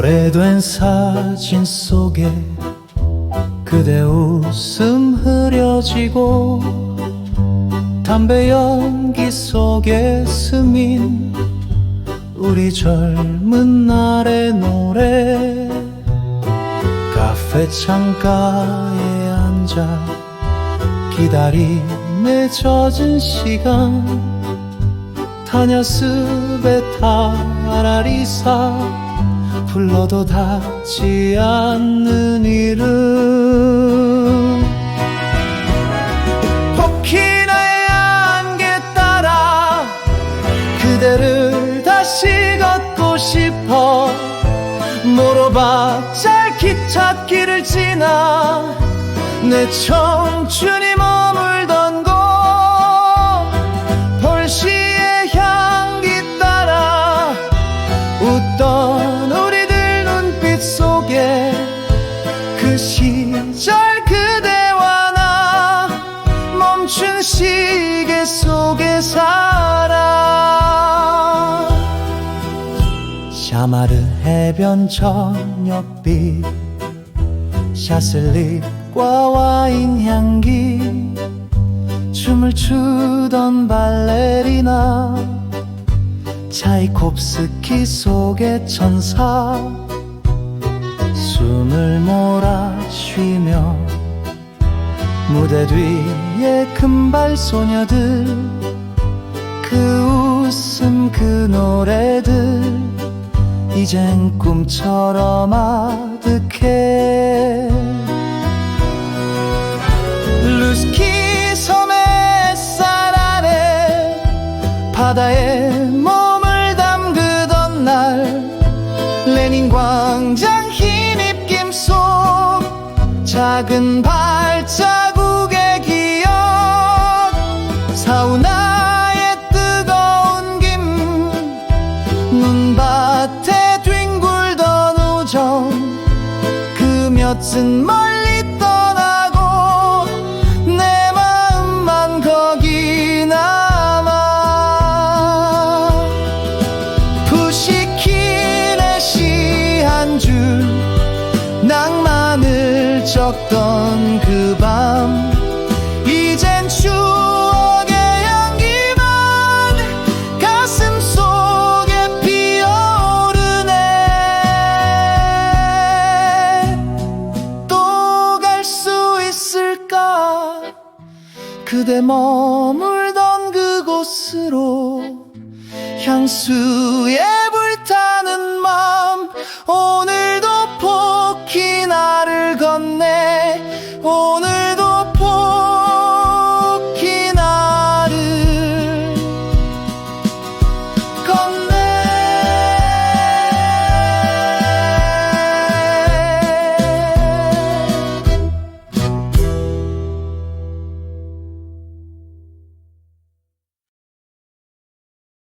오래된 사진 속에 그대 웃음 흐려지고 담배 연기 속에 스민 우리 젊은 날의 노래. 카페 창가에 앉아 기다림에 젖은 시간. 타냐스베 타라리사 불러도 닿지 않는 이름. 포키나의 안개 따라 그대를 다시 걷고 싶어 모로박잘 기찻길을 지나 내 청춘이 머물던 곳 볼시의 향기 따라 웃던 샤마르 해변 저녁빛 샤슬립과 와인 향기 춤을 추던 발레리나 차이콥스키 속의 천사 숨을 몰아 쉬며 무대 뒤에 금발 소녀들 그 웃음 그 노래들 이젠 꿈처럼 아득해. 루스키 섬의 쌀 아래 바다에 몸을 담그던 날 레닌 광장 흰 입김 속 작은 발자국의 기억. 사우나의 뜨 그 몇은 멀리 떠나고 내 마음만 거기 남아 푸시킨의 시한줄 낭만을 적던 그밤 그대 머물던 그곳으로 향수에 불타는